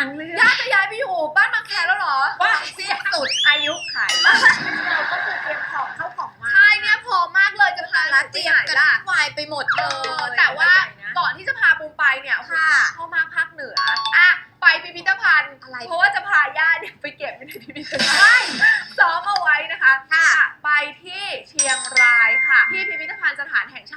างเรื่องย่าจะย้ายไปอยู่บ้านบางแคแล้วเหรอว่าเสียสุดอายุขายบ้านเราก็เตรียมของเข้าของมา ใช่เนี่ยพร้อมมากเลยจะพาลัดเตรียมกันวุ่ายไปหมดเลยแต่ว่าก่อนที่จะพาบูมไปเนี่ยเข้ามาภาคเหนืออะไปพิพิธภัณฑ์อะไร เพราะว่าจะพาย่าเนี่ยไปเก็บในพิพิธภัณฑ์ซ้อมเอาไว้นะคะค่ะ ไปที่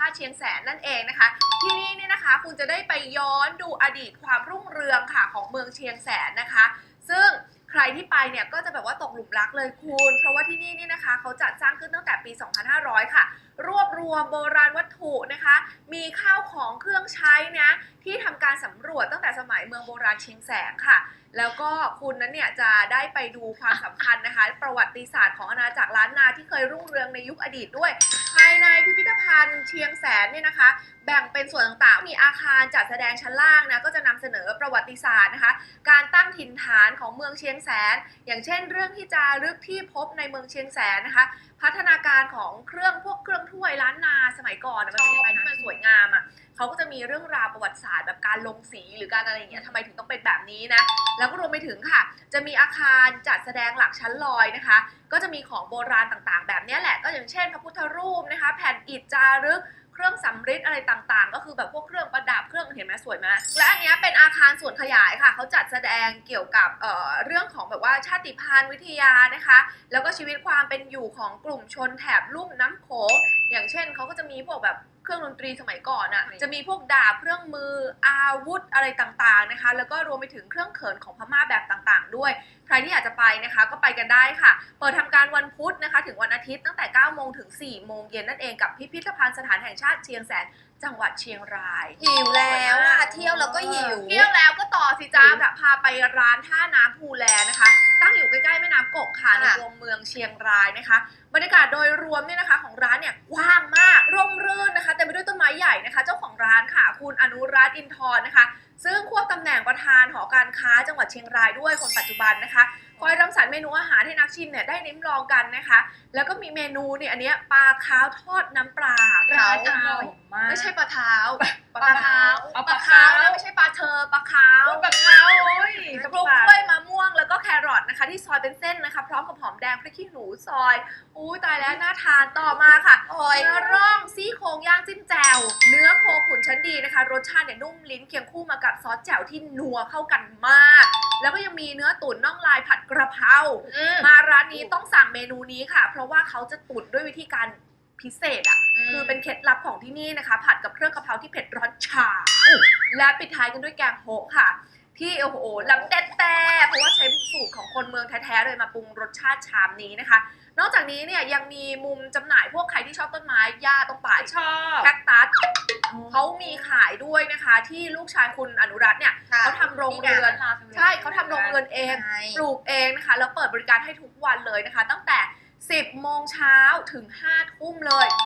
าเชียงแสนนั่นเองนะคะ ที่นี่เนี่ยนะคะคุณจะได้ไปย้อนดูอดีตความรุ่งเรืองค่ะของเมืองเชียงแสนนะคะ ซึ่งใครที่ไปเนี่ยก็จะแบบว่าตกหลุมรักเลยคุณ เพราะว่าที่นี่เนี่ยนะคะเขาจัดสร้างขึ้นตั้งแต่ปี 2500 ค่ะ รวบรวมโบราณวัตถุนะคะ มีข้าวของเครื่องใช้นะที่ทำการสำรวจตั้งแต่สมัยเมืองโบราณเชียงแสนค่ะ แล้วก็คุณนั้นเนี่ยจะได้ไปดูความสำคัญนะคะ ประวัติศาสตร์ของอาณาจักรล้านนาที่เคยรุ่งเรืองในยุคอดีตด้วย ภายในพิพิธภัณฑ์เชียงแสนเนี่ยนะคะ แบ่งเป็นส่วนต่างๆ มีอาคารจัดแสดงชั้นล่างนะก็จะนำเสนอประวัติศาสตร์นะคะ การตั้งถิ่นฐานของเมืองเชียงแสน อย่างเช่น เรื่องที่จารึกที่พบในเมืองเชียงแสนนะคะ พัฒนาการของเครื่องพวกเครื่องถ้วยล้านนาสมัยก่อนน่ะมันเป็นยังไงที่มันสวยงามอะ เขาก็จะมีเรื่องราวประวัติศาสตร์แบบการลงสีหรือการอะไรอย่างเงี้ยทำไมถึงต้องเป็นแบบนี้นะ แล้วก็รวมไปถึงค่ะ จะมีอาคารจัดแสดงหลักชั้นลอยนะคะ ก็จะมีของโบราณต่างๆ แบบนี้แหละ ก็อย่างเช่น พระพุทธรูปนะคะ แผ่นอิฐจารึกเครื่องสำริดอะไรต่างๆ ก็คือแบบพวกเครื่องประดับเครื่องเห็นไหมสวยไหมและอันนี้เป็นอาคารส่วนขยายค่ะ เขาจัดแสดงเกี่ยวกับเเรื่องของแบบว่าชาติพันธุ์วิทยานะคะ แล้วก็ชีวิตความเป็นอยู่ของกลุ่มชนแถบลุ่มน้ำโขงอย่างเช่นเขาก็จะมีพวกแบบ รื่องดนตรีสมัยก่อนอะ่ะจะมีพวกดาบเครื่องมืออาวุธอะไรต่างๆนะคะ แล้วก็รวมไปถึงเครื่องเขินของพม่าแบบต่างๆ ด้วย ใครที่อยากจะไปนะคะก็ไปกันได้ค่ะ เปิดทำการวันพุธนะคะ ถึงวันอาทิตย์ตั้งแต่ 9 โมงถึง 4 โมงเย็นนั่นเองกับพิพิธภัณฑ์สถานแห่งชาติเชียงแสนจังหวัดเชียงราย หิวแล้วอะเที่ยวแล้วก็หิว เที่ยวแล้วก็ต่อสิจ้าจะพาไปร้านท่าน้ำภูแลนะคะ ตั้งอยู่ใกล้ๆแม่น้ำกกค่ะในค่ะตัวเมืองเชียงรายนะคะ บรรยากาศโดยรวมเนี่ยนะคะ ของร้านเนี่ยกว้างมากร่มรื่น นไม้ใหญ่นะคะ เจ้าของร้านค่ะ คุณอนุรัตน์อินทร์นะคะ ซึ่งควบตำแหน่งประธานหอการค้าจังหวัดเชียงรายด้วยคนปัจจุบันนะคะคอยรังสรรค์เมนูอาหารให้นักชิมเนี่ยได้ลิ้มลองกันนะคะ แล้วก็มีเมนูเนี่ยอันเนี้ยปลาคาวทอดน้ำปลาร้านอร่อยมากไม่ใช่ปลาเท้าปลาเท้าปลาเท้านะไม่ใช่ปลาเธอปลาขาวปลาเท้าโอ้ยปลูกกล้วย รอทนะคะ ที่ซอยเป็นเส้นนะคะ พร้อมกับหอมแดงพริกขี้หนูซอยอุ้ยตายแล้วน่าทานต่อมาค่ะโอ้ยเนื้อร่องซี่โครงย่างจิ้มแจ่วเนื้อโคขุนชั้นดีนะคะ รสชาติเนี่ยนุ่มลิ้นเคียงคู่มากับซอสแจ่วที่นัวเข้ากันมาก แล้วก็ยังมีเนื้อตุ๋นน่องลายผัดกระเพราอืมมาร้านนี้ต้องสั่งเมนูนี้ค่ะ เพราะว่าเขาจะตุ๋นด้วยวิธีการพิเศษอะคือเป็นเคล็ดลับของที่นี่นะคะ ผัดกับเครื่องกะเพราที่เผ็ดร้อนชาและปิดท้ายกันด้วยแกงโฮะค่ะ ที่โอ้โหลำแต่แต่เพราะว่าใช้สูตรของคนเมืองแท้ๆเลยมาปรุงรสชาติชามนี้นะคะ นอกจากนี้เนี่ยยังมีมุมจำหน่ายพวกใครที่ชอบต้นไม้หญ้าตรงป่าชอบแคคตัสเขามีขายด้วยนะคะ ที่ลูกชายคุณอนุรัตน์เนี่ยค่ะเขาทำโรงเรือน ใช่เขาทำโรงเรือนเอง ใช่ ปลูกเองนะคะ แล้วเปิดบริการให้ทุกวันเลยนะคะ ตั้งแต่ 10 โมงเช้าถึง 5 ทุ่มเลย